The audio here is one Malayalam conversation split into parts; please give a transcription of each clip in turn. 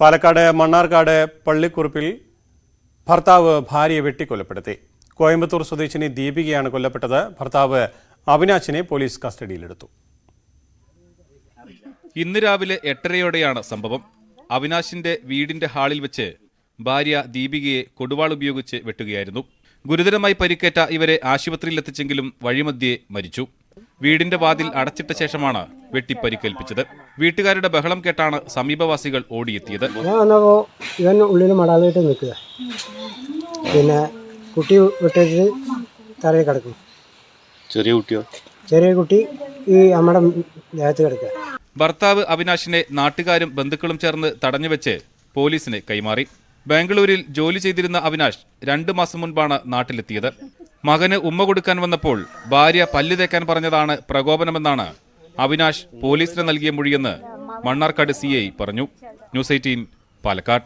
പാലക്കാട് മണ്ണാർക്കാട് പള്ളിക്കുറിപ്പിൽ ഭർത്താവ് ഭാര്യയെ വെട്ടിക്കൊലപ്പെടുത്തി. കോയമ്പത്തൂർ സ്വദേശിനി ദീപികയാണ് കൊല്ലപ്പെട്ടത്. ഭർത്താവ് അവിനാശിനെ പോലീസ് കസ്റ്റഡിയിലെടുത്തു. ഇന്ന് രാവിലെ എട്ടരയോടെയാണ് സംഭവം. അവിനാശിന്റെ വീടിന്റെ ഹാളിൽ വെച്ച് ഭാര്യ ദീപികയെ കൊടുവാൾ ഉപയോഗിച്ച് വെട്ടുകയായിരുന്നു. ഗുരുതരമായി പരിക്കേറ്റ ഇവരെ ആശുപത്രിയിലെത്തിച്ചെങ്കിലും വഴിമധ്യേ മരിച്ചു. വീടിന്റെ വാതിൽ അടച്ചിട്ട ശേഷമാണ് വെട്ടിപ്പരിക്കേൽപ്പിച്ചത്. വീട്ടുകാരുടെ ബഹളം കേട്ടാണ് സമീപവാസികൾ ഓടിയെത്തിയത്. ഇവൻ ഉള്ളിൽ മടാലിട്ട് നിൽക്കുക. പിന്നെ കുട്ടി വിട്ടിട്ട് തറയിൽ കിടക്കും. ചെറിയ കുട്ടിയോ? ചെറിയ കുട്ടി ഈ നമ്മുടെ ദേഹത്ത് കിടക്കുക. ഭർത്താവ് അവിനാശിനെ നാട്ടുകാരും ബന്ധുക്കളും ചേർന്ന് തടഞ്ഞുവെച്ച് പോലീസിനെ കൈമാറി. ബാംഗ്ലൂരിൽ ജോലി ചെയ്തിരുന്ന അവിനാശ് രണ്ടു മാസം മുൻപാണ് നാട്ടിലെത്തിയത്. മകന് ഉമ്മ കൊടുക്കാൻ വന്നപ്പോൾ ഭാര്യ പല്ല് തേക്കാൻ പറഞ്ഞതാണ് പ്രകോപനമെന്നാണ് അവിനാശ് പോലീസിന് നൽകിയ മൊഴിയെന്ന് മണ്ണാർക്കാട് സി ഐ പറഞ്ഞു. News eighteen Palakkad.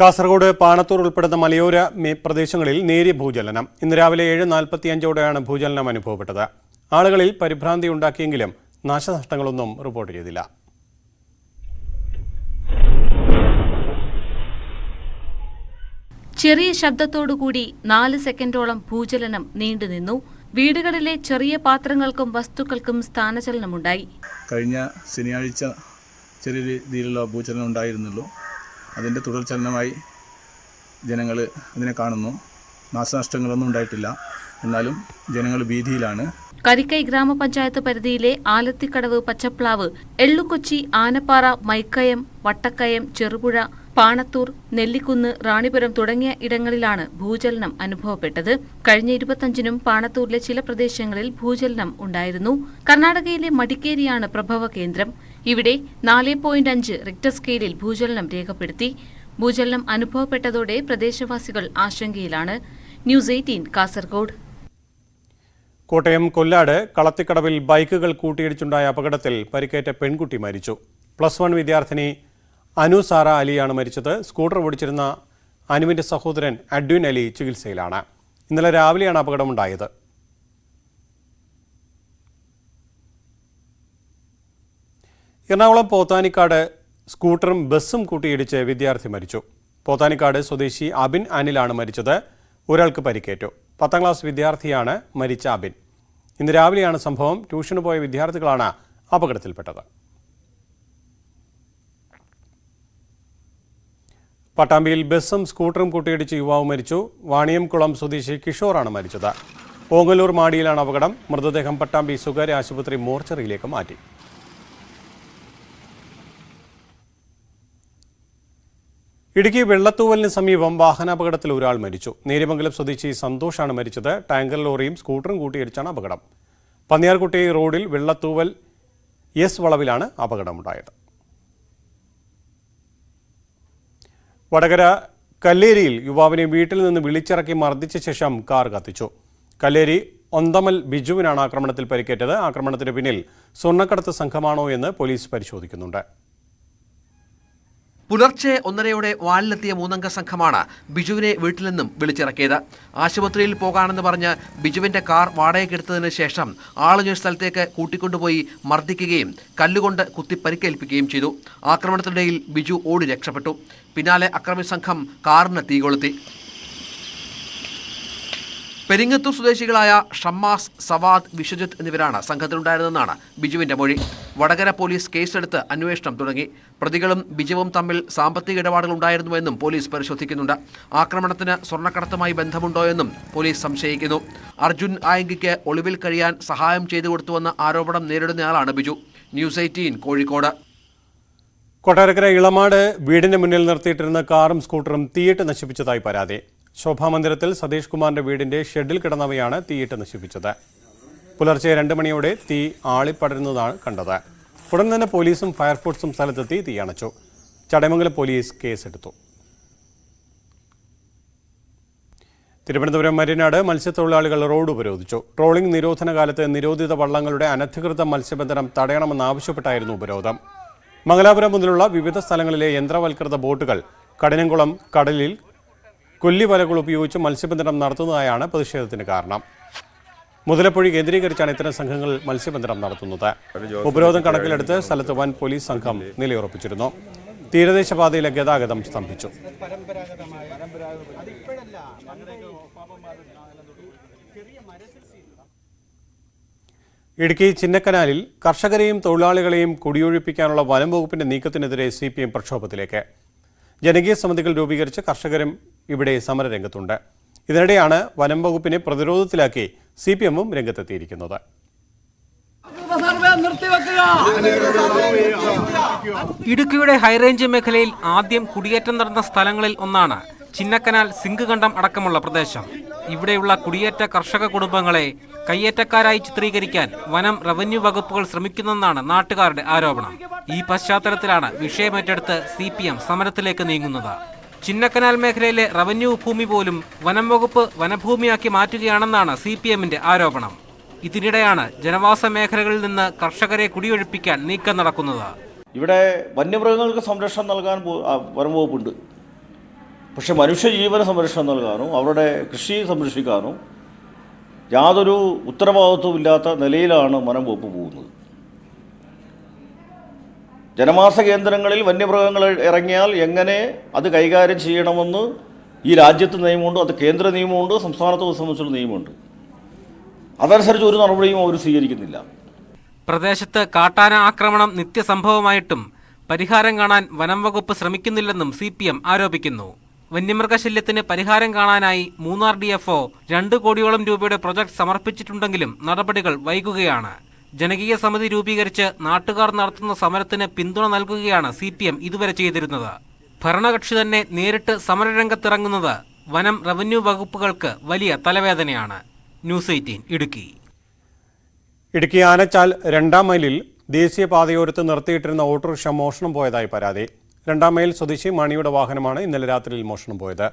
Kasaragod Panathur ഉൾപ്പെടുന്ന മലയോര പ്രദേശങ്ങളിൽ നേരിയ ഭൂചലനം. ഇന്ന് രാവിലെ ഏഴ് നാൽപ്പത്തിയഞ്ചോടെയാണ് ഭൂചലനം അനുഭവപ്പെട്ടത്. ആളുകളിൽ പരിഭ്രാന്തി ഉണ്ടാക്കിയെങ്കിലും നാശനഷ്ടങ്ങളൊന്നും റിപ്പോർട്ട് ചെയ്തില്ല. ചെറിയ ശബ്ദത്തോടുകൂടി നാല് സെക്കൻഡോളം ഭൂചലനം നീണ്ടുനിന്നു വീടുകളിലെ ചെറിയ പാത്രങ്ങൾക്കും വസ്തുക്കൾക്കും സ്ഥാനചലനമുണ്ടായി. കഴിഞ്ഞ ശനിയാഴ്ച ചെറിയ രീതിയിലുള്ള ഭൂചലനം ഉണ്ടായിരുന്നുള്ളൂ. അതിന്റെ തുടർചലനമായി ജനങ്ങൾ അതിനെ കാണുന്നു. നാശനഷ്ടങ്ങളൊന്നും ഉണ്ടായിട്ടില്ല. എന്നാലും ജനങ്ങൾ ഭീതിയിലാണ്. കരിക്കൈ ഗ്രാമപഞ്ചായത്ത് പരിധിയിലെ ആലത്തിക്കടവ് പച്ചപ്ലാവ് എള്ളുകൊച്ചി ആനപ്പാറ മൈക്കയം വട്ടക്കയം ചെറുപുഴ പാണത്തൂർ നെല്ലിക്കുന്ന് റാണിപുരം തുടങ്ങിയ ഇടങ്ങളിലാണ് ഭൂചലനം അനുഭവപ്പെട്ടത്. കഴിഞ്ഞ ഇരുപത്തഞ്ചിനും പാണത്തൂരിലെ ചില പ്രദേശങ്ങളിൽ ഭൂചലനം ഉണ്ടായിരുന്നു. കർണാടകയിലെ മടിക്കേരിയാണ് പ്രഭവ കേന്ദ്രം. ഇവിടെ നാല് പോയിന്റ് അഞ്ച് റിക്ടർ സ്കെയിലിൽ ഭൂചലനം രേഖപ്പെടുത്തി. ഭൂചലനം അനുഭവപ്പെട്ടതോടെ പ്രദേശവാസികൾ ആശങ്കയിലാണ്. News eighteen Kasaragod. Kottayam Kollad കളത്തിക്കടവിൽ ബൈക്കുകൾ കൂട്ടിയിടിച്ചുണ്ടായ അപകടത്തിൽ പരിക്കേറ്റ പെൺകുട്ടി മരിച്ചു. പ്ലസ് വൺ വിദ്യാർത്ഥിനി അനു സാറ അലിയാണ് മരിച്ചത്. സ്കൂട്ടർ ഓടിച്ചിരുന്ന അനുവിന്റെ സഹോദരൻ അഡ്വിൻ അലി ചികിത്സയിലാണ്. ഇന്നലെ രാവിലെയാണ് അപകടമുണ്ടായത്. എറണാകുളം പോത്താനിക്കാട് സ്കൂട്ടറും ബസ്സും കൂട്ടിയിടിച്ച് വിദ്യാർത്ഥി മരിച്ചു. പോത്താനിക്കാട് സ്വദേശി അബിൻ അനിലാണ് മരിച്ചത്. ഒരാൾക്ക് പരിക്കേറ്റു. പത്താം ക്ലാസ് വിദ്യാർത്ഥിയാണ് മരിച്ച അബിൻ. ഇന്ന് രാവിലെയാണ് സംഭവം. ട്യൂഷന് പോയ വിദ്യാർത്ഥികളാണ് അപകടത്തിൽപ്പെട്ടത്. പട്ടാമ്പിയിൽ ബസ്സും സ്കൂട്ടറും കൂട്ടിയിടിച്ച് യുവാവ് മരിച്ചു. വാണിയംകുളം സ്വദേശി കിഷോറാണ് മരിച്ചത്. ഓങ്ങല്ലൂർ മാടിയിലാണ് അപകടം. മൃതദേഹം പട്ടാമ്പി സ്വകാര്യ ആശുപത്രി മോർച്ചറിയിലേക്ക് മാറ്റി. ഇടുക്കി വെള്ളത്തൂവലിന് സമീപം വാഹനാപകടത്തിൽ ഒരാൾ മരിച്ചു. നേരിമംഗലം സ്വദേശി സന്തോഷാണ് മരിച്ചത്. ടാങ്കർ ലോറിയും സ്കൂട്ടറും കൂട്ടിയിടിച്ചാണ് അപകടം. പന്നിയാർകുട്ടി റോഡിൽ വെള്ളത്തൂവൽ എസ് വളവിലാണ് അപകടമുണ്ടായത്. വടകര കല്ലേരിയിൽ യുവാവിനെ വീട്ടിൽ നിന്ന് വിളിച്ചിറക്കി മർദ്ദിച്ച ശേഷം കാർ കത്തിച്ചു. കല്ലേരി ഒന്തമൽ ബിജുവിനാണ് ആക്രമണത്തിൽ പരിക്കേറ്റത്. ആക്രമണത്തിന് പിന്നിൽ സ്വർണക്കടത്ത് സംഘമാണോ എന്ന് പോലീസ് പരിശോധിക്കുന്നുണ്ട്. പുലർച്ചെ ഒന്നരയോടെ വാലിലെത്തിയ മൂന്നംഗ സംഘമാണ് ബിജുവിനെ വീട്ടിൽ നിന്നും വിളിച്ചിറക്കിയത്. ആശുപത്രിയിൽ പോകാണെന്ന് പറഞ്ഞ് ബിജുവിന്റെ കാർ വാടകയ്ക്കെടുത്തതിന് ശേഷം ആളൊരു സ്ഥലത്തേക്ക് കൂട്ടിക്കൊണ്ടുപോയി മർദ്ദിക്കുകയും കല്ലുകൊണ്ട് കുത്തി പരിക്കേൽപ്പിക്കുകയും ചെയ്തു. ആക്രമണത്തിനിടയിൽ ബിജു ഓടി രക്ഷപ്പെട്ടു. പിന്നാലെ അക്രമി സംഘം കാറിന് തീ കൊളുത്തി പെരിങ്ങത്തൂർ സ്വദേശികളായ ഷമ്മാസ് സവാദ് വിശ്വജിത്ത് എന്നിവരാണ് സംഘത്തിലുണ്ടായിരുന്നെന്നാണ് ബിജുവിന്റെ മൊഴി. വടകര പോലീസ് കേസെടുത്ത് അന്വേഷണം തുടങ്ങി. പ്രതികളും ബിജുവും തമ്മിൽ സാമ്പത്തിക ഇടപാടുകൾ ഉണ്ടായിരുന്നുവെന്നും പോലീസ് പരിശോധിക്കുന്നുണ്ട്. ആക്രമണത്തിന് സ്വർണക്കടത്തുമായി ബന്ധമുണ്ടോയെന്നും പോലീസ് സംശയിക്കുന്നു. അർജുൻ ആയങ്കിക്ക് ഒളിവിൽ കഴിയാൻ സഹായം ചെയ്തു കൊടുത്തുവെന്ന ആരോപണം നേരിടുന്നയാളാണ് Biju. News eighteen Kozhikode. Kottarakkara Elamad വീടിന് മുന്നിൽ നിർത്തിയിട്ടിരുന്ന കാറും സ്കൂട്ടറും തീയിട്ട് നശിപ്പിച്ചതായി പരാതി. ശോഭാമന്ദിരത്തിൽ സതീഷ് കുമാറിന്റെ വീടിന്റെ ഷെഡിൽ കിടന്നവയാണ് തീയിട്ട് നശിപ്പിച്ചത്. പുലർച്ചെ രണ്ട് മണിയോടെ തീ ആളിപ്പടരുന്നതാണ് കണ്ടത്. ഉടൻ തന്നെ പോലീസും ഫയർഫോഴ്സും സ്ഥലത്തെത്തി തീ അണച്ചു. ചടയമംഗലം പോലീസ് കേസെടുത്തു. തിരുവനന്തപുരം മരിനാട് മത്സ്യത്തൊഴിലാളികൾ റോഡ് ഉപരോധിച്ചു. ട്രോളിംഗ് നിരോധന കാലത്ത് നിരോധിത വള്ളങ്ങളുടെ അനധികൃത മത്സ്യബന്ധനം തടയണമെന്നാവശ്യപ്പെട്ടായിരുന്നു ഉപരോധം. മംഗലാപുരം മുതലുള്ള വിവിധ സ്ഥലങ്ങളിലെ യന്ത്രവൽകൃത ബോട്ടുകൾ കഠിനംകുളം കടലിൽ കൊല്ലിവലകൾ ഉപയോഗിച്ച് മത്സ്യബന്ധനം നടത്തുന്നതായാണ് പ്രതിഷേധത്തിന് കാരണം. മുതലപ്പൊഴി കേന്ദ്രീകരിച്ചാണ് ഇത്തരം സംഘങ്ങൾ മത്സ്യബന്ധനം നടത്തുന്നത്. ഉപരോധം കണക്കിലെടുത്ത് സ്ഥലത്ത് വൻ പോലീസ് സംഘം നിലയുറപ്പിച്ചിരുന്നു. തീരദേശ പാതയിലെ ഗതാഗതം സ്തംഭിച്ചു. ഇടുക്കി ചിന്നക്കനാലിൽ കർഷകരെയും തൊഴിലാളികളെയും കുടിയൊഴിപ്പിക്കാനുള്ള വനം വകുപ്പിന്റെ നീക്കത്തിനെതിരെ സി പി എം പ്രക്ഷോഭത്തിലേക്ക്. ജനകീയ സമിതികൾ രൂപീകരിച്ച് കർഷകരും ഇവിടെ സമരരംഗത്തുണ്ട്. ഇതിനിടെയാണ് വനം വകുപ്പിനെ പ്രതിരോധത്തിലാക്കി സി പി എമ്മും രംഗത്തെത്തിയിരിക്കുന്നത്. ഇടുക്കിയുടെ ഹൈറേഞ്ച് മേഖലയിൽ ആദ്യം കുടിയേറ്റം നടന്ന സ്ഥലങ്ങളിൽ ഒന്നാണ് ചിന്നക്കനാൽ സിങ്ക് കണ്ടം അടക്കമുള്ള പ്രദേശം. ഇവിടെയുള്ള കുടിയേറ്റ കർഷക കുടുംബങ്ങളെ കയ്യേറ്റക്കാരായി ചിത്രീകരിക്കാൻ വനം റവന്യൂ വകുപ്പുകൾ ശ്രമിക്കുന്നെന്നാണ് നാട്ടുകാരുടെ ആരോപണം. ഈ പശ്ചാത്തലത്തിലാണ് വിഷയമേറ്റെടുത്ത് സി പി എം സമരത്തിലേക്ക് നീങ്ങുന്നത്. ചിന്നക്കനാൽ മേഖലയിലെ റവന്യൂ ഭൂമി പോലും വനം വകുപ്പ് വനഭൂമിയാക്കി മാറ്റുകയാണെന്നാണ് സി പി എമ്മിന്റെ ആരോപണം. ഇതിനിടെയാണ് ജനവാസ മേഖലകളിൽ നിന്ന് കർഷകരെ കുടിയൊഴിപ്പിക്കാൻ നീക്കം നടക്കുന്നത്. ഇവിടെ വന്യമൃഗങ്ങൾക്ക് സംരക്ഷണം നൽകാൻ പോ- വനം വകുപ്പുണ്ട് പക്ഷെ മനുഷ്യജീവന സംരക്ഷണം നൽകാനോ അവരുടെ കൃഷി സംരക്ഷിക്കാനോ യാതൊരു ഉത്തരവാദിത്വമില്ലാത്ത നിലയിലാണ് വനം വകുപ്പ് പോകുന്നത്. ജനവാസ കേന്ദ്രങ്ങളിൽ വന്യമൃഗങ്ങൾ ഇറങ്ങിയാൽ എങ്ങനെ അത് കൈകാര്യം ചെയ്യണമെന്ന് ഈ രാജ്യത്ത് നിയമമുണ്ട് അത് കേന്ദ്ര നിയമമുണ്ട് സംസ്ഥാനത്തെ സംബന്ധിച്ചുള്ള നിയമമുണ്ട്. അതനുസരിച്ച് ഒരു നടപടിയും അവർ സ്വീകരിക്കുന്നില്ല. പ്രദേശത്ത് കാട്ടാന ആക്രമണം നിത്യസംഭവമായിട്ടും പരിഹാരം കാണാൻ വനം വകുപ്പ് ശ്രമിക്കുന്നില്ലെന്നും സി ആരോപിക്കുന്നു. വന്യമൃഗശല്യത്തിന് പരിഹാരം കാണാനായി മൂന്നാർ ഡി എഫ് രണ്ട് കോടിയോളം രൂപയുടെ പ്രൊജക്ട് സമർപ്പിച്ചിട്ടുണ്ടെങ്കിലും നടപടികൾ വൈകുകയാണ്. ജനകീയ സമിതി രൂപീകരിച്ച് നാട്ടുകാർ നടത്തുന്ന സമരത്തിന് പിന്തുണ നൽകുകയാണ് സി ഇതുവരെ ചെയ്തിരുന്നത്. ഭരണകക്ഷി തന്നെ നേരിട്ട് സമരരംഗത്തിറങ്ങുന്നത് വനം റവന്യൂ വകുപ്പുകൾക്ക് വലിയ തലവേദനയാണ്. News eighteen Idukki. Idukki Anachal രണ്ടാം മൈലിൽ ദേശീയപാതയോരത്ത് നിർത്തിയിട്ടിരുന്ന ഓട്ടോറിക്ഷ മോഷണം പോയതായി പരാതി. രണ്ടാം മൈൽ സ്വദേശി മണിയുടെ വാഹനമാണ് ഇന്നലെ രാത്രിയിൽ മോഷണം പോയത്.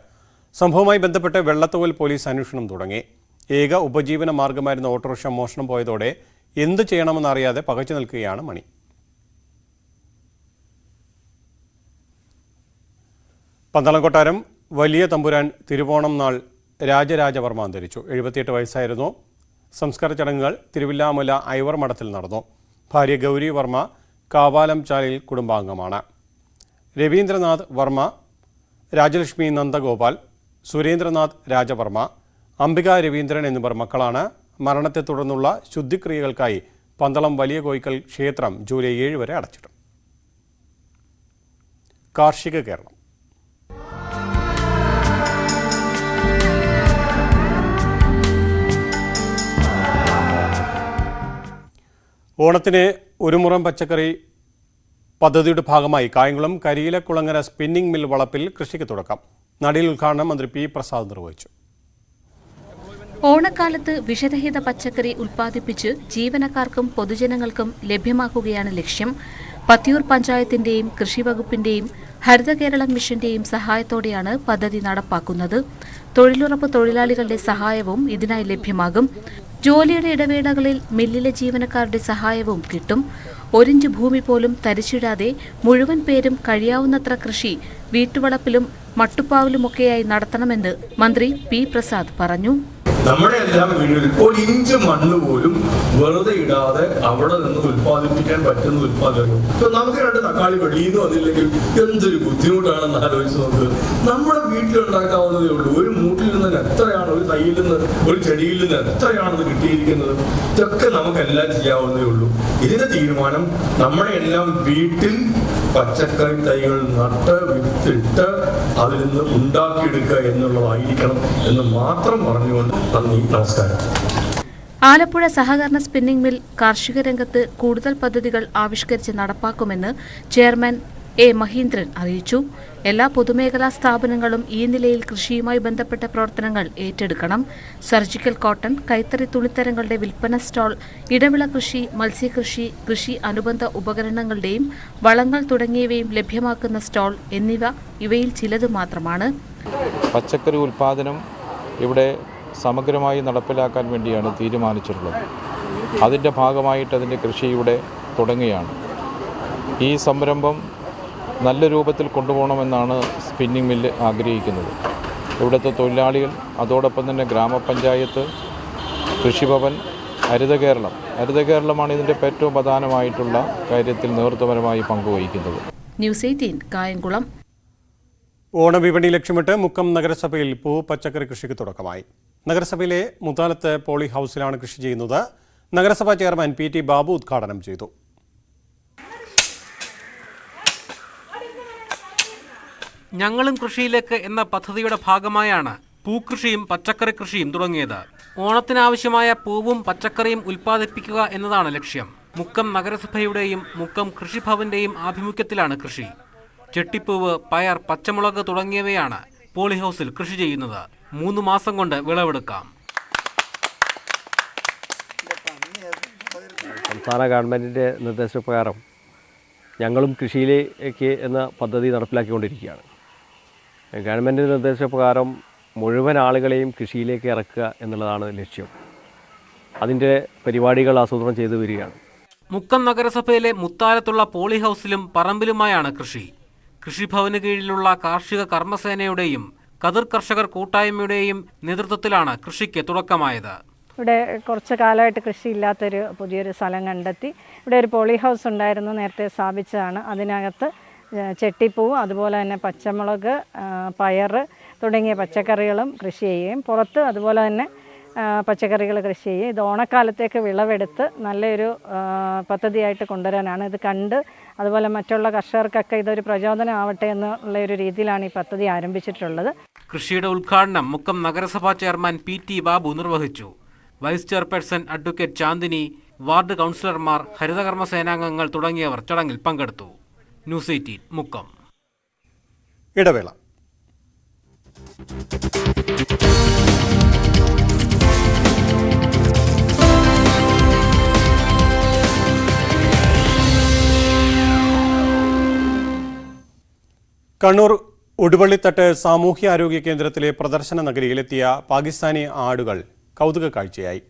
സംഭവവുമായി ബന്ധപ്പെട്ട് വെള്ളത്തോൽ പോലീസ് അന്വേഷണം തുടങ്ങി. ഏക ഉപജീവന മാർഗമായിരുന്ന ഓട്ടോറിക്ഷ മോഷണം പോയതോടെ എന്ത് ചെയ്യണമെന്നറിയാതെ പകച്ചു നിൽക്കുകയാണ് മണി. പന്തളം കൊട്ടാരം വലിയ തമ്പുരാൻ തിരുവോണം നാൾ രാജരാജവർമ്മ അന്തരിച്ചു. എഴുപത്തിയെട്ട് വയസ്സായിരുന്നു. സംസ്കാര ചടങ്ങുകൾ തിരുവില്ലാമുല ഐവർ മഠത്തിൽ നടന്നു. ഭാര്യ ഗൗരി വർമ്മ കാവാലം ചാലിൽ കുടുംബാംഗമാണ്. രവീന്ദ്രനാഥ് വർമ്മ രാജലക്ഷ്മി നന്ദഗോപാൽ സുരേന്ദ്രനാഥ് രാജവർമ്മ അംബിക രവീന്ദ്രൻ എന്നിവർ മക്കളാണ്. മരണത്തെ തുടർന്നുള്ള ശുദ്ധിക്രിയകൾക്കായി പന്തളം വലിയ കോയിക്കൽ ക്ഷേത്രം ജൂലൈ ഏഴ് വരെ അടച്ചിടും. കാർഷിക കേരളം. ഓണത്തിന് ഒരു മുറം പച്ചക്കറി പദ്ധതിയുടെ ഭാഗമായി കായംകുളം കരിയിലക്കുളങ്ങര സ്പിന്നിംഗ് മിൽ വളപ്പിൽ കൃഷിക്ക് തുടക്കം. നടിയിൽ ഉദ്ഘാടനം മന്ത്രി പി പ്രസാദ് നിർവഹിച്ചു. ഓണക്കാലത്ത് വിഷരഹിത പച്ചക്കറി ഉൽപ്പാദിപ്പിച്ച് ജീവനക്കാർക്കും പൊതുജനങ്ങൾക്കും ലഭ്യമാക്കുകയാണ് ലക്ഷ്യം. പത്തിയൂർ പഞ്ചായത്തിന്റെയും കൃഷിവകുപ്പിന്റെയും ഹരിത കേരളം മിഷന്റെയും സഹായത്തോടെയാണ് പദ്ധതി നടപ്പാക്കുന്നത്. തൊഴിലുറപ്പ് തൊഴിലാളികളുടെ സഹായവും ഇതിനായി ലഭ്യമാകും. ജോലിയുടെ ഇടവേളകളിൽ മില്ലിലെ ജീവനക്കാരുടെ സഹായവും കിട്ടും. ഒരിഞ്ച് ഭൂമി പോലും തരിച്ചിടാതെ മുഴുവൻ പേരും കഴിയാവുന്നത്ര കൃഷി വീട്ടുവളപ്പിലും മട്ടുപ്പാവിലുമൊക്കെയായി നടത്തണമെന്ന് മന്ത്രി പി പ്രസാദ് പറഞ്ഞു നമ്മുടെ എല്ലാം വീടുകളിൽ ഒരു ഇഞ്ച് മണ്ണ് പോലും വെറുതെ ഇടാതെ അവിടെ നിന്ന് ഉത്പാദിപ്പിക്കാൻ പറ്റുന്ന ഉത്പാദനം ഇപ്പൊ നമുക്ക് രണ്ട് തക്കാളി വെളിയിൽ നിന്ന് വന്നില്ലെങ്കിൽ എന്തൊരു ബുദ്ധിമുട്ടാണെന്ന് ആലോചിച്ച് നോക്ക്. നമ്മുടെ വീട്ടിലുണ്ടാക്കാവുന്നതേ ഉള്ളൂ. ഒരു മൂട്ടിൽ നിന്ന് എത്രയാണ് ഒരു തൈയിൽ നിന്ന് ഒരു ചെടിയിൽ നിന്ന് എത്രയാണെന്ന് കിട്ടിയിരിക്കുന്നത്? ഇതൊക്കെ നമുക്കെല്ലാം ചെയ്യാവുന്നതേ ഉള്ളൂ. ഇതിന്റെ തീരുമാനം നമ്മുടെ എല്ലാം വീട്ടിൽ പച്ചക്കറി തൈകൾ നട്ട് വിത്തിട്ട് അതിൽ നിന്ന് ഉണ്ടാക്കിയെടുക്കുക എന്നുള്ളതായിരിക്കണം എന്ന് മാത്രം പറഞ്ഞുകൊണ്ട് നന്ദി നമസ്കാരം. ആലപ്പുഴ സഹകരണ സ്പിന്നിംഗ് മിൽ കാർഷിക രംഗത്ത് കൂടുതൽ പദ്ധതികൾ ആവിഷ്കരിച്ച് നടപ്പാക്കുമെന്ന് ചെയർമാൻ എ മഹീന്ദ്രൻ അറിയിച്ചു. എല്ലാ പൊതുമേഖലാ സ്ഥാപനങ്ങളും ഈ നിലയിൽ കൃഷിയുമായി ബന്ധപ്പെട്ട പ്രവർത്തനങ്ങൾ ഏറ്റെടുക്കണം. സർജിക്കൽ കോട്ടൺ കൈത്തറി തുണിത്തരങ്ങളുടെ വിൽപ്പന സ്റ്റാൾ ഇടവിള കൃഷി മത്സ്യകൃഷി കൃഷി അനുബന്ധ ഉപകരണങ്ങളുടെയും വളങ്ങൾ തുടങ്ങിയവയും ലഭ്യമാക്കുന്ന സ്റ്റാൾ എന്നിവ ഇവയിൽ ചിലത് മാത്രമാണ്. പച്ചക്കറി ഉൽപാദനം ഇവിടെ സമഗ്രമായി നടപ്പിലാക്കാൻ വേണ്ടിയാണ് തീരുമാനിച്ചിട്ടുള്ളത്. അതിന്റെ ഭാഗമായിട്ട് അതിന്റെ കൃഷിയുടെ തുടങ്ങുകയാണ്. ഈ സംരംഭം നല്ല രൂപത്തിൽ കൊണ്ടുപോകണമെന്നാണ് സ്പിന്നിംഗ് മില്ല് ആഗ്രഹിക്കുന്നത്. ഇവിടുത്തെ തൊഴിലാളികൾ അതോടൊപ്പം തന്നെ ഗ്രാമപഞ്ചായത്ത് കൃഷിഭവൻ ഹരിത കേരളം ഹരിത കേരളമാണ് ഇതിന്റെ ഏറ്റവും പ്രധാനമായിട്ടുള്ള കാര്യത്തിൽ നേതൃത്വപരമായി പങ്കുവഹിക്കുന്നത്. News eighteen Kayamkulam. ഓണവിപണി ലക്ഷ്യമിട്ട് മുക്കം നഗരസഭയിൽ പൂ പച്ചക്കറി കൃഷിക്ക് തുടക്കമായി. നഗരസഭയിലെ മുതാലത്ത് പോളി ഹൗസിലാണ് കൃഷി ചെയ്യുന്നത്. നഗരസഭാ ചെയർമാൻ പി ടി ബാബു ഉദ്ഘാടനം ചെയ്തു. ഞങ്ങളും കൃഷിയിലേക്ക് എന്ന പദ്ധതിയുടെ ഭാഗമായാണ് പൂക്കൃഷിയും പച്ചക്കറി കൃഷിയും തുടങ്ങിയത്. ഓണത്തിനാവശ്യമായ പൂവും പച്ചക്കറിയും ഉൽപ്പാദിപ്പിക്കുക എന്നതാണ് ലക്ഷ്യം. മുക്കം നഗരസഭയുടെയും മുക്കം കൃഷിഭവന്റെയും ആഭിമുഖ്യത്തിലാണ് കൃഷി. ചെട്ടിപ്പൂവ് പയർ പച്ചമുളക് തുടങ്ങിയവയാണ് പോളി ഹൗസിൽ കൃഷി ചെയ്യുന്നത്. മൂന്ന് മാസം കൊണ്ട് വിളവെടുക്കാം. സംസ്ഥാന ഗവൺമെന്റിന്റെ നിർദ്ദേശപ്രകാരം ഞങ്ങളും കൃഷിയിലേക്ക് എന്ന പദ്ധതി നടപ്പിലാക്കിക്കൊണ്ടിരിക്കുകയാണ്. ഗവൺമെന്റിന്റെ നിർദ്ദേശപ്രകാരം മുഴുവൻ ആളുകളെയും കൃഷിയിലേക്ക് ഇറക്കുക എന്നുള്ളതാണ് ലക്ഷ്യം. അതിന്റെ പരിപാടികൾ ആസൂത്രണം ചെയ്തു വരികയാണ്. മുക്കം നഗരസഭയിലെ മുത്താലത്തുള്ള പോളി ഹൗസിലും പറമ്പിലുമായാണ് കൃഷി. കൃഷിഭവന് കീഴിലുള്ള കാർഷിക കർമ്മസേനയുടെയും കതിർ കർഷകർ കൂട്ടായ്മയുടെയും നേതൃത്വത്തിലാണ് കൃഷിക്ക് തുടക്കമായത്. ഇവിടെ കുറച്ച് കാലമായിട്ട് കൃഷിയില്ലാത്തൊരു പുതിയൊരു സ്ഥലം കണ്ടെത്തി. ഇവിടെ ഒരു പോളി ഹൗസ് ഉണ്ടായിരുന്നു നേരത്തെ സ്ഥാപിച്ചതാണ്. അതിനകത്ത് ചെട്ടിപ്പൂ ചെട്ടിപ്പൂവ് അതുപോലെ തന്നെ പച്ചമുളക് പയർ തുടങ്ങിയ പച്ചക്കറികളും കൃഷി ചെയ്യുകയും പുറത്ത് അതുപോലെ തന്നെ പച്ചക്കറികൾ കൃഷി ചെയ്യുകയും ഇത് ഓണക്കാലത്തേക്ക് വിളവെടുത്ത് നല്ലൊരു പദ്ധതിയായിട്ട് കൊണ്ടുവരാനാണ് ഇത് കണ്ട് അതുപോലെ മറ്റുള്ള കർഷകർക്കൊക്കെ ഇതൊരു പ്രചോദനം ആവട്ടെ എന്നുള്ള ഒരു രീതിയിലാണ് ഈ പദ്ധതി ആരംഭിച്ചിട്ടുള്ളത്. കൃഷിയുടെ ഉദ്ഘാടനം മുക്കം നഗരസഭാ ചെയർമാൻ പി ടി ബാബു നിർവഹിച്ചു. Vice chairperson advocate Chandini ward കൗൺസിലർമാർ ഹരിതകർമ്മ സേനാംഗങ്ങൾ തുടങ്ങിയവർ ചടങ്ങിൽ പങ്കെടുത്തു. News eighteen Mukkam. ഇടവേള. കണ്ണൂർ ഉടുവള്ളിത്തട്ട് സാമൂഹ്യാരോഗ്യ കേന്ദ്രത്തിലെ പ്രദർശന നഗരിയിലെത്തിയ പാകിസ്ഥാനി ആടുകൾ കൗതുക കാഴ്ചയായി.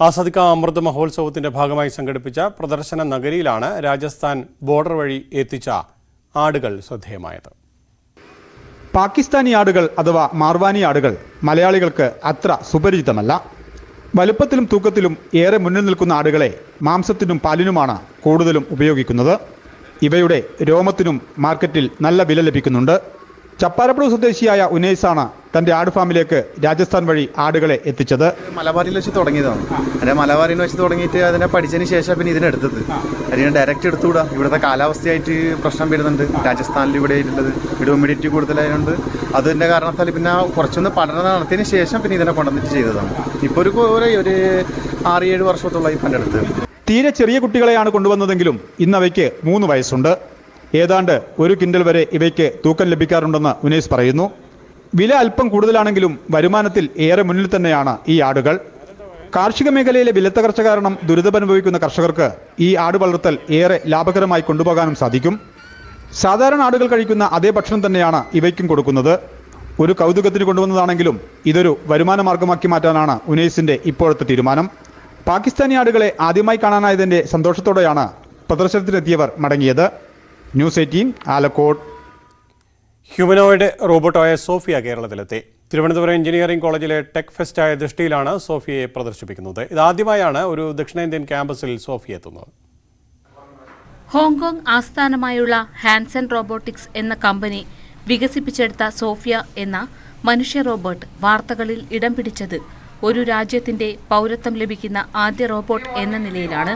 ആസാദിക്ക അമൃത് മഹോത്സവത്തിന്റെ ഭാഗമായി സംഘടിപ്പിച്ച പ്രദർശന നഗരിയിലാണ് രാജസ്ഥാൻ ബോർഡർ വഴി എത്തിച്ച ആടുകൾ ശ്രദ്ധേയമായത്. പാകിസ്ഥാനി ആടുകൾ അഥവാ മാർവാനി ആടുകൾ മലയാളികൾക്ക് അത്ര സുപരിചിതമല്ല. വലുപ്പത്തിലും തൂക്കത്തിലും ഏറെ മുന്നിൽ നിൽക്കുന്ന ആടുകളെ മാംസത്തിനും പാലിനുമാണ് കൂടുതലും ഉപയോഗിക്കുന്നത്. ഇവയുടെ രോമത്തിനും മാർക്കറ്റിൽ നല്ല വില ലഭിക്കുന്നുണ്ട്. ചപ്പാരപ്പുഴ സ്വദേശിയായ ഉനൈസാണ് തന്റെ ആട് ഫാമിലേക്ക് രാജസ്ഥാൻ വഴി ആടുകളെ എത്തിച്ചത്. മലബാറിൽ വെച്ച് തുടങ്ങിയതാണ്. അതിന്റെ മലബാറിൽ വെച്ച് തുടങ്ങിയിട്ട് അതിനെ പഠിച്ചതിന് ശേഷം പിന്നെ ഇതിനെടുത്തത് അതിനെ ഡയറക്റ്റ് എടുത്തുകൂടാ ഇവിടുത്തെ കാലാവസ്ഥയായിട്ട് പ്രശ്നം വരുന്നുണ്ട്. രാജസ്ഥാനിൽ ഇവിടെ ഉള്ളത് ഇവിടെ ഹ്യൂമിഡിറ്റി കൂടുതലായതുകൊണ്ട് അതിന്റെ കാരണത്താൽ പിന്നെ കുറച്ചൊന്ന് പഠനം നടത്തിയതിന് ശേഷം പിന്നെ ഇതിനെ കൊണ്ടുവന്നിട്ട് ചെയ്തതാണ്. ഇപ്പോൾ ഒരു ഒരു ആറ് ഏഴ് വർഷത്തോളമായി അടുത്ത്. തീരെ ചെറിയ കുട്ടികളെയാണ് കൊണ്ടുവന്നതെങ്കിലും ഇന്ന് അവയ്ക്ക് മൂന്ന് വയസ്സുണ്ട്. ഏതാണ്ട് ഒരു കിൻഡൽ വരെ ഇവയ്ക്ക് തൂക്കം ലഭിക്കാറുണ്ടെന്ന് ഉനൈസ് പറയുന്നു. വില അല്പം കൂടുതലാണെങ്കിലും വരുമാനത്തിൽ ഏറെ മുന്നിൽ തന്നെയാണ് ഈ ആടുകൾ. കാർഷിക മേഖലയിലെ വിലത്തകർച്ച കാരണം ദുരിതമനുഭവിക്കുന്ന കർഷകർക്ക് ഈ ആട് വളർത്തൽ ഏറെ ലാഭകരമായി കൊണ്ടുപോകാനും സാധിക്കും. സാധാരണ ആടുകൾ കഴിക്കുന്ന അതേ ഭക്ഷണം തന്നെയാണ് ഇവയ്ക്കും കൊടുക്കുന്നത്. ഒരു കൗതുകത്തിന് കൊണ്ടുവന്നതാണെങ്കിലും ഇതൊരു വരുമാന മാർഗമാക്കി മാറ്റാനാണ് ഉനൈസിന്റെ ഇപ്പോഴത്തെ തീരുമാനം. പാകിസ്ഥാനി ആടുകളെ ആദ്യമായി കാണാനായതിന്റെ സന്തോഷത്തോടെയാണ് പ്രദർശനത്തിനെത്തിയവർ മടങ്ങിയത്. News eighteen Alakode. ഹ്യൂമനോയിഡ് റോബോട്ടായ സോഫിയ കേരളത്തിലെത്തി. തിരുവനന്തപുരം എഞ്ചിനീയറിംഗ് കോളേജിലെ ടെക് ഫെസ്റ്റായ ദൃഷ്ടിയിലാണ് സോഫിയയെ പ്രദർശിപ്പിക്കുന്നത്. ഇതാദ്യമായാണ് ഒരു ദക്ഷിണേന്ത്യൻ ക്യാമ്പസിൽ സോഫിയ എത്തുന്നത്. ഹോങ്കോങ് ആസ്ഥാനമായുള്ള ഹാൻസൺ റോബോട്ടിക്സ് എന്ന കമ്പനി വികസിപ്പിച്ചെടുത്ത സോഫിയ എന്ന മനുഷ്യ റോബോട്ട് വാർത്തകളിൽ ഇടം പിടിച്ചത് ഒരു രാജ്യത്തിന്റെ പൗരത്വം ലഭിക്കുന്ന ആദ്യ റോബോട്ട് എന്ന നിലയിലാണ്.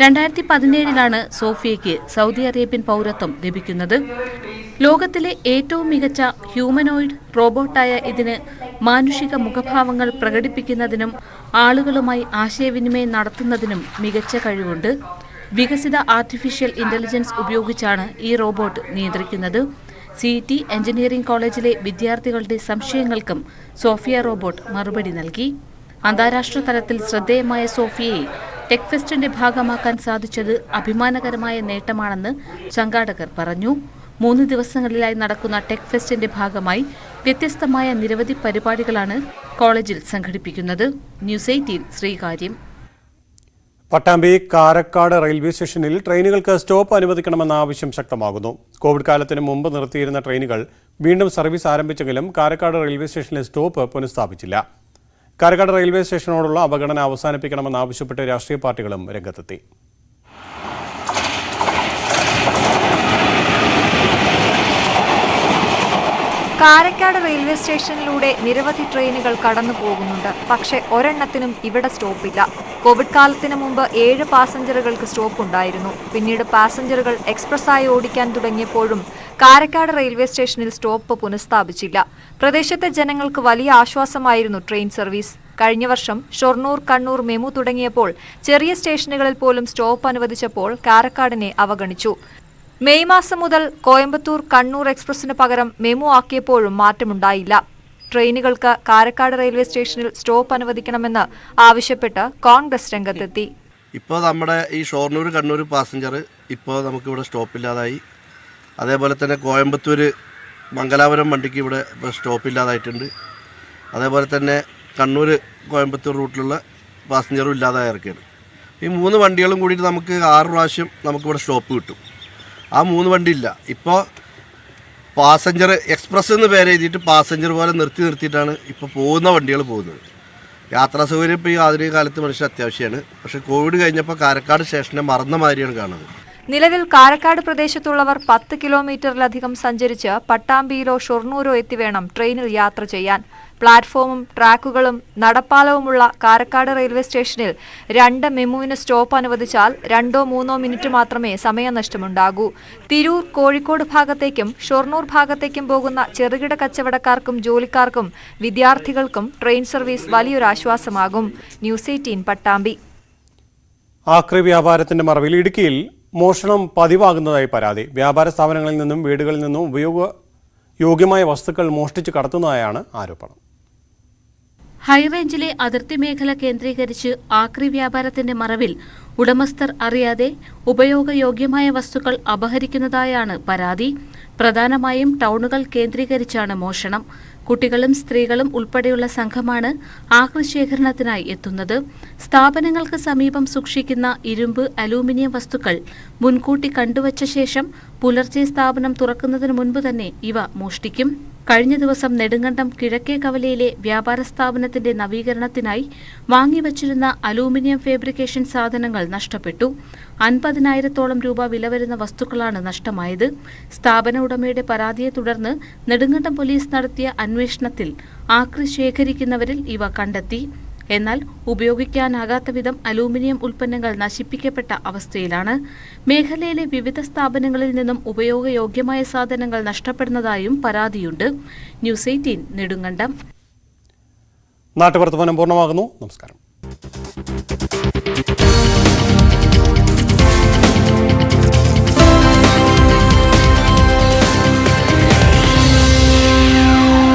രണ്ടായിരത്തി പതിനേഴിലാണ് സോഫിയയ്ക്ക് സൗദി അറേബ്യൻ പൗരത്വം ലഭിക്കുന്നത്. ലോകത്തിലെ ഏറ്റവും മികച്ച ഹ്യൂമനോയിഡ് റോബോട്ടായ ഇതിന് മാനുഷിക മുഖഭാവങ്ങൾ പ്രകടിപ്പിക്കുന്നതിനും ആളുകളുമായി ആശയവിനിമയം നടത്തുന്നതിനും മികച്ച കഴിവുണ്ട്. വികസിത ആർട്ടിഫിഷ്യൽ ഇന്റലിജൻസ് ഉപയോഗിച്ചാണ് ഈ റോബോട്ട് നിയന്ത്രിക്കുന്നത്. സി ടി എഞ്ചിനീയറിംഗ് കോളേജിലെ വിദ്യാർത്ഥികളുടെ സംശയങ്ങൾക്കും സോഫിയ റോബോട്ട് മറുപടി നൽകി. അന്താരാഷ്ട്ര തലത്തിൽ ശ്രദ്ധേയമായ സോഫിയയെ ടെക് ഫെസ്റ്റിന്റെ ഭാഗമാക്കാൻ സാധിച്ചത് അഭിമാനകരമായ നേട്ടമാണെന്ന് സംഘാടകർ പറഞ്ഞു. മൂന്ന് ദിവസങ്ങളിലായി നടക്കുന്ന ടെക് ഫെസ്റ്റിന്റെ ഭാഗമായി വ്യത്യസ്തമായ നിരവധി പരിപാടികളാണ് കോളേജിൽ സംഘടിപ്പിക്കുന്നത്. News eighteen Sreekaryam. Pattambi Karakkad railway സ്റ്റേഷനിൽ ട്രെയിനുകൾക്ക് സ്റ്റോപ്പ് അനുവദിക്കണമെന്ന ആവശ്യം ശക്തമാകുന്നു. കോവിഡ് കാലത്തിന് മുമ്പ് നിർത്തിയിരുന്ന ട്രെയിനുകൾ വീണ്ടും സർവീസ് ആരംഭിച്ചെങ്കിലും കാരക്കാട് റെയിൽവേ സ്റ്റേഷനിലെ സ്റ്റോപ്പ് പുനഃസ്ഥാപിച്ചില്ല. കാരക്കാട് റെയിൽവേ സ്റ്റേഷനോടുള്ള അവഗണന അവസാനിപ്പിക്കണമെന്നാവശ്യപ്പെട്ട് രാഷ്ട്രീയ പാർട്ടികളും രംഗത്തെത്തി. കാരക്കാട് റെയിൽവേ സ്റ്റേഷനിലൂടെ നിരവധി ട്രെയിനുകൾ കടന്നു പോകുന്നുണ്ട് പക്ഷേ ഒരെണ്ണത്തിനും ഇവിടെ സ്റ്റോപ്പില്ല. കോവിഡ് കാലത്തിന് മുമ്പ് ഏഴ് പാസഞ്ചറുകൾക്ക് സ്റ്റോപ്പ് ഉണ്ടായിരുന്നു പിന്നീട് പാസഞ്ചറുകൾ എക്സ്പ്രസ്സായി ഓടിക്കാൻ തുടങ്ങിയപ്പോഴും കാരക്കാട് റെയിൽവേ സ്റ്റേഷനിൽ സ്റ്റോപ്പ് പുനഃസ്ഥാപിച്ചില്ല. പ്രദേശത്തെ ജനങ്ങൾക്ക് വലിയ ആശ്വാസമായിരുന്നു ട്രെയിൻ സർവീസ്. കഴിഞ്ഞ വർഷം ഷൊർണൂർ കണ്ണൂർ മെമു തുടങ്ങിയപ്പോൾ ചെറിയ സ്റ്റേഷനുകളിൽ പോലും സ്റ്റോപ്പ് അനുവദിച്ചപ്പോൾ കാരക്കാടിനെ അവഗണിച്ചു. മെയ് മാസം മുതൽ കോയമ്പത്തൂർ കണ്ണൂർ എക്സ്പ്രസിന് പകരം മെമു ആക്കിയപ്പോഴും മാറ്റമുണ്ടായില്ല. ട്രെയിനുകൾക്ക് കാരക്കാട് റെയിൽവേ സ്റ്റേഷനിൽ സ്റ്റോപ്പ് അനുവദിക്കണമെന്ന് ആവശ്യപ്പെട്ട് കോൺഗ്രസ് രംഗത്തെത്തി. ഇപ്പോൾ നമ്മുടെ ഈ ഷൊർണൂർ കണ്ണൂർ പാസഞ്ചർ ഇപ്പോൾ നമുക്കിവിടെ സ്റ്റോപ്പില്ലാതായി. അതേപോലെ തന്നെ കോയമ്പത്തൂർ മംഗലാപുരം വണ്ടിക്ക് ഇവിടെ ഇപ്പോൾ സ്റ്റോപ്പില്ലാതായിട്ടുണ്ട്. അതേപോലെ തന്നെ കണ്ണൂർ കോയമ്പത്തൂർ റൂട്ടിലുള്ള പാസഞ്ചറും ഇല്ലാതായി ഇറക്കുകയാണ് ഈ മൂന്ന് വണ്ടികളും കൂടിയിട്ട് നമുക്ക് ആറ് പ്രാവശ്യം നമുക്കിവിടെ സ്റ്റോപ്പ് കിട്ടും. ആ മൂന്ന് വണ്ടി ഇല്ല ഇപ്പോൾ പാസഞ്ചർ എക്സ്പ്രസ് എന്ന് പേര് എഴുതിയിട്ട് പാസഞ്ചർ പോലെ നിർത്തി നിർത്തിയിട്ടാണ് ഇപ്പോൾ പോകുന്ന വണ്ടികൾ പോകുന്നത്. യാത്രാ സൗകര്യം ഇപ്പോൾ ഈ ആധുനിക കാലത്ത് മനുഷ്യർ അത്യാവശ്യമാണ്. പക്ഷേ കോവിഡ് കഴിഞ്ഞപ്പോൾ കാരക്കാട് സ്റ്റേഷനെ മറന്ന മാതിരിയാണ് കാണുന്നത്. നിലവിൽ കാരക്കാട് പ്രദേശത്തുള്ളവർ പത്ത് കിലോമീറ്ററിലധികം സഞ്ചരിച്ച് പട്ടാമ്പിയിലോ ഷൊർണൂരോ എത്തി വേണം ട്രെയിനിൽ യാത്ര ചെയ്യാൻ. പ്ലാറ്റ്ഫോമും ട്രാക്കുകളും നടപ്പാലവുമുള്ള കാരക്കാട് റെയിൽവേ സ്റ്റേഷനിൽ രണ്ട് മെമുവിന് സ്റ്റോപ്പ് അനുവദിച്ചാൽ രണ്ടോ മൂന്നോ മിനിറ്റ് മാത്രമേ സമയനഷ്ടമുണ്ടാകൂ. തിരൂർ കോഴിക്കോട് ഭാഗത്തേക്കും ഷൊർണൂർ ഭാഗത്തേക്കും പോകുന്ന ചെറുകിട കച്ചവടക്കാർക്കും ജോലിക്കാർക്കും വിദ്യാർത്ഥികൾക്കും ട്രെയിൻ സർവീസ് വലിയൊരു ആശ്വാസമാകും ന്യൂസ് എയ്റ്റീൻ പട്ടാമ്പി. ആക്രി വ്യാപാരത്തിന്റെ മറവിൽ ഇടുക്കിയിൽ മോഷണം പതിവാകുന്നതായി പരാതി. വ്യാപാര സ്ഥാപനങ്ങളിൽ നിന്നും വീടുകളിൽ നിന്നും ഉപയോഗ യോഗ്യമായ വസ്തുക്കൾ മോഷ്ടിച്ച് കടത്തുന്നതായാണ് ആരോപണം. ഹൈറേഞ്ചിലെ അതിർത്തി മേഖല കേന്ദ്രീകരിച്ച് ആക്രി വ്യാപാരത്തിന്റെ മറവിൽ ഉടമസ്ഥർ അറിയാതെ ഉപയോഗയോഗ്യമായ വസ്തുക്കൾ അപഹരിക്കുന്നതായാണ് പരാതി. പ്രധാനമായും ടൗണുകൾ കേന്ദ്രീകരിച്ചാണ് മോഷണം. കുട്ടികളും സ്ത്രീകളും ഉൾപ്പെടെയുള്ള സംഘമാണ് ആക്രി എത്തുന്നത്. സ്ഥാപനങ്ങൾക്ക് സമീപം സൂക്ഷിക്കുന്ന ഇരുമ്പ് അലൂമിനിയം വസ്തുക്കൾ മുൻകൂട്ടി കണ്ടുവച്ച ശേഷം പുലർച്ചെ സ്ഥാപനം തുറക്കുന്നതിന് മുൻപ് തന്നെ ഇവ മോഷ്ടിക്കും. കഴിഞ്ഞ ദിവസം നെടുങ്കണ്ടം കിഴക്കേ കവലയിലെ വ്യാപാര സ്ഥാപനത്തിന്റെ നവീകരണത്തിനായി വാങ്ങിവച്ചിരുന്ന അലൂമിനിയം ഫാബ്രിക്കേഷൻ സാധനങ്ങൾ നഷ്ടപ്പെട്ടു. അൻപതിനായിരത്തോളം രൂപ വില വരുന്ന വസ്തുക്കളാണ് നഷ്ടമായത്. സ്ഥാപന ഉടമയുടെ പരാതിയെ തുടർന്ന് നെടുങ്കണ്ടം പോലീസ് നടത്തിയ അന്വേഷണത്തിൽ ആക്രി ശേഖരിക്കുന്നവരിൽ ഇവ കണ്ടെത്തി. എന്നാൽ ഉപയോഗിക്കാനാകാത്ത വിധം അലൂമിനിയം ഉൽപ്പന്നങ്ങൾ നശിപ്പിക്കപ്പെട്ട അവസ്ഥയിലാണ്. മേഖലയിലെ വിവിധ സ്ഥാപനങ്ങളിൽ നിന്നും ഉപയോഗയോഗ്യമായ സാധനങ്ങൾ നഷ്ടപ്പെടുന്നതായും പരാതിയുണ്ട്. News eighteen Nedumkandam. നാട്ടുവർത്തമാനം പൂർണമാകുന്നു. നമസ്കാരം.